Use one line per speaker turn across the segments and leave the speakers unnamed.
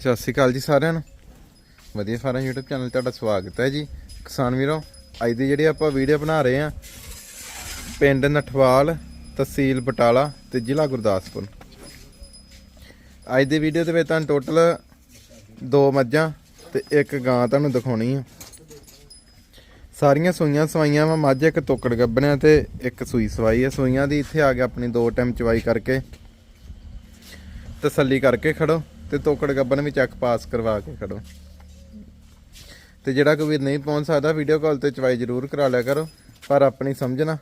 ਸਤਿ ਸ਼੍ਰੀ ਅਕਾਲ ਜੀ ਸਾਰਿਆਂ ਨੂੰ। ਵਧੀਆ ਫਾਰਮ YouTube ਚੈਨਲ ਤੁਹਾਡਾ ਸਵਾਗਤ ਹੈ ਜੀ। ਕਿਸਾਨ ਵੀਰੋ, ਅੱਜ ਦੀ ਜਿਹੜੀ ਆਪਾਂ ਵੀਡੀਓ ਬਣਾ ਰਹੇ ਆ ਪਿੰਡ ਨਠਵਾਲ, ਤਹਿਸੀਲ ਬਟਾਲਾ ਤੇ ਜ਼ਿਲ੍ਹਾ ਗੁਰਦਾਸਪੁਰ। ਅੱਜ ਦੀ ਵੀਡੀਓ ਦੇ ਵਿੱਚ ਤੁਹਾਨੂੰ ਟੋਟਲ ਦੋ ਮੱਝਾਂ ਤੇ ਇੱਕ ਗਾਂ ਤੁਹਾਨੂੰ ਦਿਖਾਉਣੀ ਆ। ਸਾਰੀਆਂ ਸੂਈਆਂ ਸਵਾਈਆਂ ਵਾ, ਮੱਝ ਇੱਕ ਤੋਕੜ ਗੱਬਣਿਆ ਤੇ ਇੱਕ ਸੂਈ ਸਵਾਈ ਆ। ਸੂਈਆਂ ਦੀ ਇੱਥੇ ਆ ਕੇ ਆਪਣੀ ਦੋ ਟਾਈਮ ਚਵਾਈ ਕਰਕੇ ਤਸੱਲੀ ਕਰਕੇ ਖੜੋ। ਤੇ ਤੋਕੜ ਗੱਬਨ ਵੀ ਚੈੱਕ ਪਾਸ ਕਰਵਾ ਕੇ ਖੜੋ। ਤੇ ਜਿਹੜਾ ਕੋਈ ਵੀਰ ਨਹੀਂ ਪਹੁੰਚ ਸਕਦਾ ਵੀਡੀਓ ਕਾਲ ਤੇ ਚਵਾਈ ਜ਼ਰੂਰ ਕਰਾ ਲਿਆ ਕਰੋ ਪਰ ਆਪਣੀ ਸਮਝਣਾ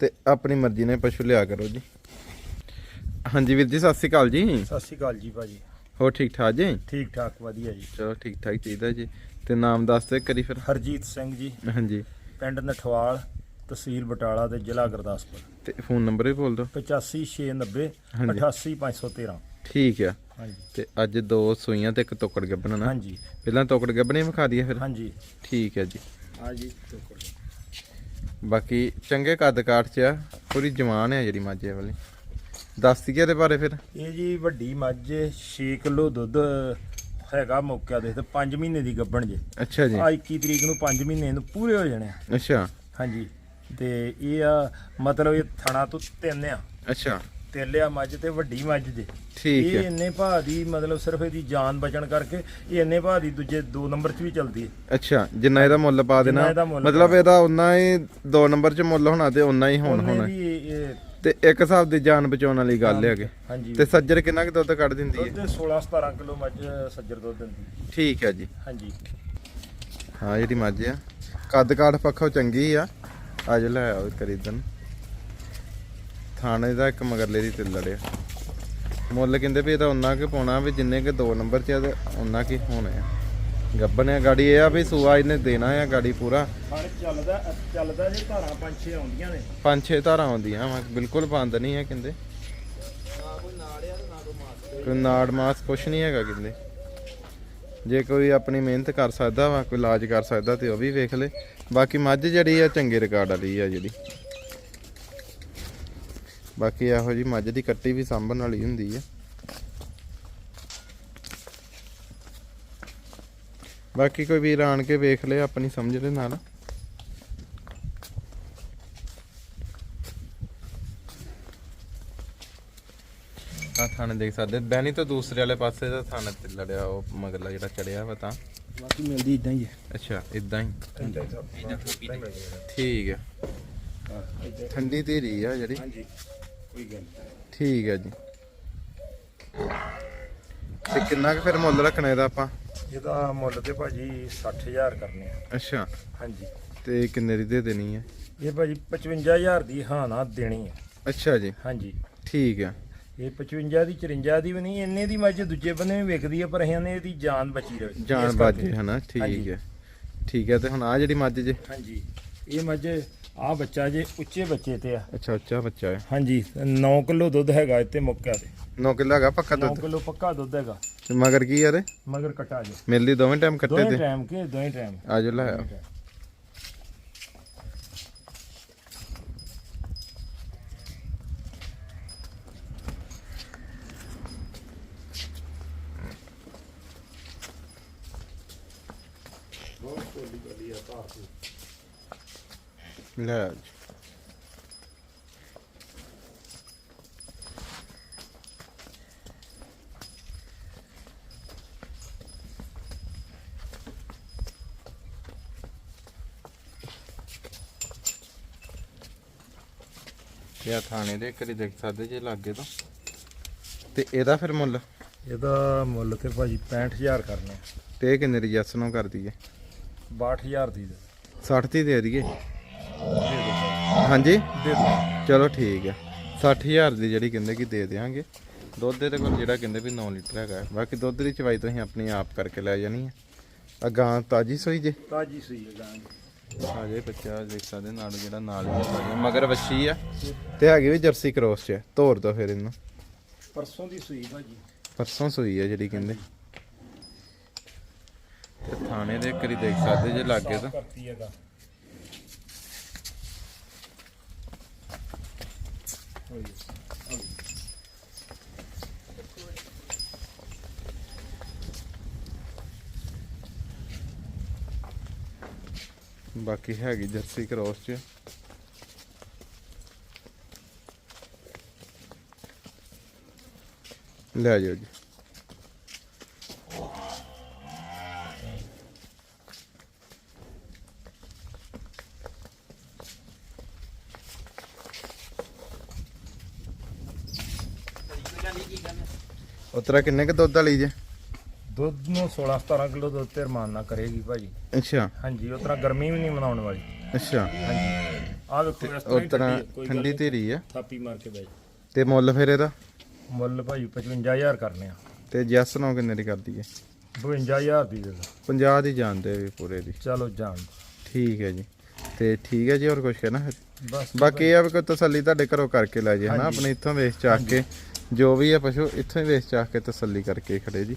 ਤੇ ਆਪਣੀ ਮਰਜ਼ੀ ਨਾਲ ਪਸ਼ੂ ਲਿਆ ਕਰੋ ਜੀ। ਹਾਂਜੀ ਵੀਰ ਜੀ ਸਤਿ ਸ਼੍ਰੀ ਅਕਾਲ ਜੀ।
ਸਤਿ ਸ਼੍ਰੀ ਅਕਾਲ ਜੀ ਭਾਜੀ।
ਹੋਰ ਠੀਕ ਠਾਕ ਜੀ?
ਠੀਕ ਠਾਕ ਵਧੀਆ ਜੀ।
ਚਲੋ ਠੀਕ ਠਾਕ ਚਾਹੀਦਾ ਜੀ। ਤੇ ਨਾਮ ਦੱਸ ਦੇ ਕਰੀ ਫਿਰ।
ਹਰਜੀਤ ਸਿੰਘ ਜੀ।
ਹਾਂਜੀ।
ਪਿੰਡ ਨਠਵਾਲ ਤਹਿਸੀਲ ਬਟਾਲਾ ਤੇ ਜ਼ਿਲ੍ਹਾ ਗੁਰਦਾਸਪੁਰ।
ਤੇ ਫੋਨ ਨੰਬਰ ਵੀ ਬੋਲ ਦਿਓ।
85690
ਹਾਂਜੀ।
88513
ਠੀਕ ਆ।
ਹਾਂਜੀ।
ਤੇ ਅੱਜ ਦੋ ਸੂਈਆਂ ਤੇ ਇੱਕ ਤੋਕੜ ਗੱਬਣ ਨਾ?
ਹਾਂਜੀ।
ਪਹਿਲਾਂ ਤੋਕੜ ਗੱਬਣੇ ਵਿਖਾ ਦਈਏ ਫਿਰ?
ਹਾਂਜੀ।
ਠੀਕ ਹੈ ਜੀ।
ਆ ਜੀ
ਬਾਕੀ ਚੰਗੇ ਕੱਦ ਕਾਠ ਚ ਆ ਪੂਰੀ ਜਵਾਨ ਹੈ ਜਿਹੜੀ ਮੱਝ ਵਾਲੀ। ਦੱਸ ਦਈਏ ਦੇ ਬਾਰੇ ਫਿਰ।
ਇਹ ਜੀ ਵੱਡੀ ਮੱਝ 6 ਕਿਲੋ ਦੁੱਧ ਹੈਗਾ ਮੌਕਿਆ ਦੇ ਤੇ 5 ਮਹੀਨੇ ਦੀ ਗੱਭਣ ਜੇ।
ਅੱਛਾ ਜੀ।
ਆ 21 ਤਰੀਕ ਨੂੰ 5 ਮਹੀਨੇ ਨੂੰ ਪੂਰੇ ਹੋ ਜਾਣੇ ਆ।
ਅੱਛਾ।
ਹਾਂਜੀ। ਤੇ ਇਹ ਆ ਮਤਲਬ ਇਹ ਥਣਾ ਤੋਂ ਤਿੰਨ ਆ।
ਅੱਛਾ।
ਤੇਲਿਆ ਮੱਝ ਤੇ ਵੱਡੀ ਮੱਝ ਜੇ।
ਠੀਕ
ਇਹ
ਹੈ।
ਇੰਨੇ ਭਾਅ ਦੀ ਮਤਲਬ ਸਿਰਫ ਇਹਦੀ ਜਾਨ ਬਚਣ ਕਰਕੇ ਇਹ ਇੰਨੇ ਭਾਅ ਦੀ ਦੂਜੇ ਦੋ ਨੰਬਰ 'ਚ ਵੀ ਚੱਲਦੀ ਹੈ।
ਅੱਛਾ ਜਿੰਨਾ ਇਹਦਾ ਮੁੱਲ ਪਾ ਦੇਣਾ।
ਜਿੰਨਾ ਇਹਦਾ ਮੁੱਲ
ਮਤਲਬ ਇਹਦਾ ਉਨਾ ਹੀ ਦੋ ਨੰਬਰ 'ਚ ਮੁੱਲ ਹੋਣਾ ਤੇ ਉਨਾ ਹੀ ਹੁਣ
ਉਹਨੇ
ਹੋਣਾ।
ਵੀ ਇਹ- ਇਹ
ਤੇ ਇੱਕ ਹਿਸਾਬ ਦੀ ਜਾਨ ਬਚਾਉਣ ਵਾਲੀ ਗੱਲ ਹੈਗੇ
ਹਾਂਜੀ।
ਤੇ ਸੱਜਰ ਕਿੰਨਾ ਕੁ ਦੁੱਧ ਕੱਢ ਦਿੰਦੀ ਹੈ?
ਦੁੱਧ 16 17 ਕਿਲੋ ਮੱਝ ਸੱਜਰ ਦੁੱਧ ਦਿੰਦੀ
ਠੀਕ ਹੈ ਜੀ।
ਹਾਂਜੀ।
ਹਾਂ ਜਿਹੜੀ ਮੱਝ ਆ। ਕੱਦ ਕਾਠ ਪੱਖੋਂ ਚੰਗੀ ਆ। ਅੱਜ ਲੈ ਆਓ ਕਰੀਦਨ ਥਾਣੇ ਦਾ ਇੱਕ ਮਗਰਲੇ ਦੀ ਤਿੱਲੜ ਆ ਮੁੱਲ ਕਹਿੰਦੇ ਵੀ ਇਹਦਾ ਉਨਾ ਕਿ ਪਾਉਣਾ ਵੀ ਜਿੰਨੇ ਕਿ ਦੋ ਨੰਬਰ ਚ ਆ ਉਨਾ ਕੀ ਹੋਣਾ ਆ। ਗੱਬਨ ਆ ਗਾੜੀ ਇਹ ਆ ਵੀ ਸੂਆ ਇਹਨੇ ਦੇਣਾ ਆ ਗਾੜੀ ਪੂਰਾ।
ਚੱਲਦਾ ਚੱਲਦਾ ਜੇ ਧਾਰਾਂ ਪੰਜ ਛੇ ਆਉਂਦੀਆਂ ਨੇ।
ਪੰਜ ਛੇ ਧਾਰਾਂ ਆਉਂਦੀਆਂ ਵਾ ਬਿਲਕੁਲ ਬੰਦ ਨਹੀਂ ਹੈ ਕਹਿੰਦੇ। ਕੋਈ ਨਾੜ ਮਾਸ ਕੁਛ ਨਹੀਂ ਹੈਗਾ ਕਹਿੰਦੇ। ਜੇ ਕੋਈ ਆਪਣੀ ਮਿਹਨਤ ਕਰ ਸਕਦਾ ਵਾ ਕੋਈ ਇਲਾਜ ਕਰ ਸਕਦਾ ਤੇ ਉਹ ਵੀ ਵੇਖ ਲੇ। ਬਾਕੀ ਮੱਝ ਜਿਹੜੀ ਆ ਚੰਗੇ ਰਿਕਾਰਡ ਵਾਲੀ ਆ ਜਿਹੜੀ। ਬਾਕੀ ਇਹੋ ਜੀ ਮੱਝ ਦੀ ਕੱਟੀ ਵੀ ਸਾਂਭਣ ਵਾਲੀ ਹੁੰਦੀ ਆ। ਬਾਕੀ ਕੋਈ ਵੀਰ ਆਣ ਕੇ ਵੇਖ ਲੇ ਆਪਣੀ ਸਮਝ ਦੇ ਨਾਲ। ਆ ਥਾਣੇ ਦੇਖ ਸਕਦੇ ਬੈਣੀ ਤੋਂ ਦੂਸਰੇ ਵਾਲੇ ਪਾਸੇ ਦਾ ਥਾਣਾ ਤੇ ਲੜਿਆ ਉਹ ਮਗਰਲਾ ਜਿਹੜਾ ਚੜਿਆ ਵਾ ਤਾਂ।
ਬਾਕੀ ਮਿਲਦੀ ਇਦਾਂ ਹੀ ਹੈ
ਅੱਛਾ ਇਦਾਂ ਹੀ। ਠੀਕ ਹੈ ਠੰਡੀ ਧੀਰੀ ਆ ਜਿਹੜੀ।
ਹਾਂਜੀ। ਕੋਈ ਗੱਲ
ਠੀਕ ਹੈ ਜੀ। ਤੇ ਕਿੰਨਾ ਕੁ ਫਿਰ ਮੁੱਲ ਰੱਖਣਾ ਇਹਦਾ ਆਪਾਂ?
ਇਹਦਾ ਮੁੱਲ ਤੇ ਭਾਜੀ 60000 ਕਰਨੇ ਆ।
ਅੱਛਾ।
ਹਾਂਜੀ।
ਤੇ ਕਿੰਨੇ ਦੀ ਦੇ ਦੇਣੀ ਹੈ?
ਇਹ ਭਾਜੀ 55000 ਦੀ ਹਾਂ ਨਾ ਦੇਣੀ ਹੈ।
ਅੱਛਾ ਜੀ।
ਹਾਂਜੀ।
ਠੀਕ ਹੈ।
ਇਹ 55 ਦੀ 54 ਦੀ ਵੀ ਨਹੀਂ ਇੰਨੇ ਦੀ ਮੱਝ ਦੂਜੇ ਬੰਨੇ ਵੀ ਵਿਕਦੀ ਹੈ ਪਰ ਅਸੀਂ ਨੇ ਇਹਦੀ ਜਾਨ ਬਚੀ ਰਹੇ
ਜਾਨ ਬਾਜੇ। ਹਨਾ ਠੀਕ। ਹੈ। ਠੀਕ ਹੈ ਤੇ ਹੁਣ ਆ ਜਿਹੜੀ ਮੱਝ ਜੇ?
ਹਾਂਜੀ। ਇਹ ਮੱਝ ਆ ਬੱਚਾ ਜੇ ਉੱਚੇ ਬੱਚੇ ਤੇ ਆ।
ਅੱਛਾ ਉੱਚਾ ਬੱਚਾ ਹੈ।
ਹਾਂਜੀ 9 ਕਿਲੋ ਦੁੱਧ ਹੈਗਾ ਇੱਥੇ ਮੁੱਕਿਆ ਤੇ।
9 ਕਿਲੋ ਹੈਗਾ ਪੱਕਾ
9
ਦੁੱਧ?
ਕਿਲੋ ਪੱਕਾ ਦੁੱਧ ਹੈਗਾ।
ਤੇ ਮਗਰ ਕੀ ਯਾਰ
ਮਗਰ ਕਟਾ ਜੇ।
ਮਿਲਦੀ ਦੋਵੇਂ ਟਾਈਮ ਕੱਟੇ
ਦੋਵੇਂ
ਤੇ?
ਟਾਈਮ ਕੇ ਦੋਵੇਂ ਟਾਈਮ।
ਆਜੋ ਲੈ ਆਓ। ਲੈ ਜੀ। ਇਹ ਆ ਥਾਣੇ ਦੇ ਕਰੀ ਦੇਖ ਸਕਦੇ ਜੇ ਲਾਗੇ ਤੋਂ। ਤੇ ਇਹਦਾ ਫਿਰ ਮੁੱਲ?
ਇਹਦਾ ਮੁੱਲ ਤੇ ਭਾਜੀ 65000 ਕਰਨੇ।
ਤੇ ਇਹ ਕਿੰਨੇ ਦੀ ਜੱਸ ਨੂੰ ਕਰ ਦਈਏ
62000 ਦੀ ਦੇ।
60 ਦੀ ਦੇ ਦਈਏ।
ਦਿਓ।
ਹਾਂਜੀ?
ਦੇ ਦਿਓ।
ਚਲੋ ਠੀਕ ਹੈ 60000 ਦੀ ਜਿਹੜੀ ਕਹਿੰਦੇ ਕਿ ਦੇ ਦੇਵਾਂਗੇ ਦੁੱਧ ਦੇ ਕੋਲ ਜਿਹੜਾ ਕਹਿੰਦੇ ਵੀ 9 ਲੀਟਰ ਹੈਗਾ। ਬਾਕੀ ਦੁੱਧ ਦੀ ਚਵਾਈ ਤੁਸੀਂ ਆਪਣੀ ਆਪ ਕਰਕੇ ਲੈ ਜਾਣੀ ਹੈ ਆ ਗਾਂ ਤਾਜੀ ਸੋਈ ਜੇ?
ਤਾਜੀ ਸੂਈ ਹੈ ਗਾਂ। ਦੀ।
ਆਜੇ ਬੱਚਾ ਦੇਖ ਸਕਦੇ ਨਾਲ ਜਿਹੜਾ ਨਾਲ ਹੀ ਆ ਮਗਰ ਵੱਛੀ ਆ। ਤੇ ਹੈਗੀ ਵੀ ਜਰਸੀ ਕ੍ਰੋਸ ਚ। ਤੋਰ ਦੋ ਫਿਰ ਇਹਨੂੰ।
ਪਰਸੋਂ ਦੀ ਸੂਈ ਭਾਜੀ।
ਪਰਸੋਂ ਸੋਈ ਆ ਜਿਹੜੀ ਕਹਿੰਦੇ। ਤੇ ਥਾਣੇ ਦੇ ਕਰੀ ਦੇਖ ਸਕਦੇ ਜੇ ਲਾਗੇ ਤੋਂ। ਬਾਕੀ ਹੈਗੀ ਜਰਸੀ ਕ੍ਰੋਸ ਚ। ਲੈ ਜਾਓ ਜੀ। ਉਤਰਾ ਕਿੰਨੇ ਕ ਦੁੱਧ ਵਾਲੀ ਜੇ?
ਦੁੱਧ ਨੂੰ 16 17 ਕਿਲੋ ਦੁੱਧ ਤੇ ਰਮਾਨ ਨਾ ਕਰੇਗੀ ਭਾਜੀ।
ਅੱਛਾ।
ਹਾਂਜੀ ਉਹ ਤਰ੍ਹਾਂ ਗਰਮੀ ਵੀ ਨਹੀਂ ਮਨਾਉਣ ਵਾਲੀ।
ਅੱਛਾ।
ਹਾਂਜੀ। ਆਹ ਵੇਖੋ ਇਸ ਤਰ੍ਹਾਂ ਹੀ
ਉਤਰਾ
ਠੰਡੀ ਹੈ, ਕੋਈ ਗੱਲ
ਠੰਡੀ
ਨਹੀਂ।
ਧੀਰੀ ਆ।
ਥਾਪੀ ਮਾਰ ਕੇ ਬੈਠ
ਤੇ ਮੁੱਲ ਫਿਰ ਇਹਦਾ?
ਮੁੱਲ ਭਾਜੀ 55000 ਕਰਨੇ ਆ।
ਤੇ ਜੈਸ ਨੋ ਕਿੰਨੇ ਦੀ ਕਰਦੀ ਹੈ?
52000 ਦੀ ਦੇ ਦਿਓ।
50 ਦੀ ਜਾਣਦੇ ਵੀ ਪੂਰੇ ਦੀ।
ਚਲੋ ਜਾਣ
ਠੀਕ ਹੈ ਜੀ। ਤੇ ਠੀਕ ਹੈ ਜੀ ਹੋਰ ਕੁਝ ਕਹਿਣਾ?
ਬਸ।
ਬਾਕੀ ਇਹ ਆ ਵੀ ਕੋਈ ਤਸੱਲੀ ਤੁਹਾਡੇ ਘਰੋਂ ਕਰਕੇ ਲੈ ਜੇ ਹਨਾ। ਆਪਣੇ ਇੱਥੋਂ ਵੇਚ ਚਾਕ ਕੇ ਜੋ ਵੀ ਹੈ ਪਸ਼ੂ ਇੱਥੋਂ ਹੀ ਵੇਚ ਚਾਕ ਕੇ ਤਸੱਲੀ ਕਰਕੇ ਖੜੇ ਜੀ।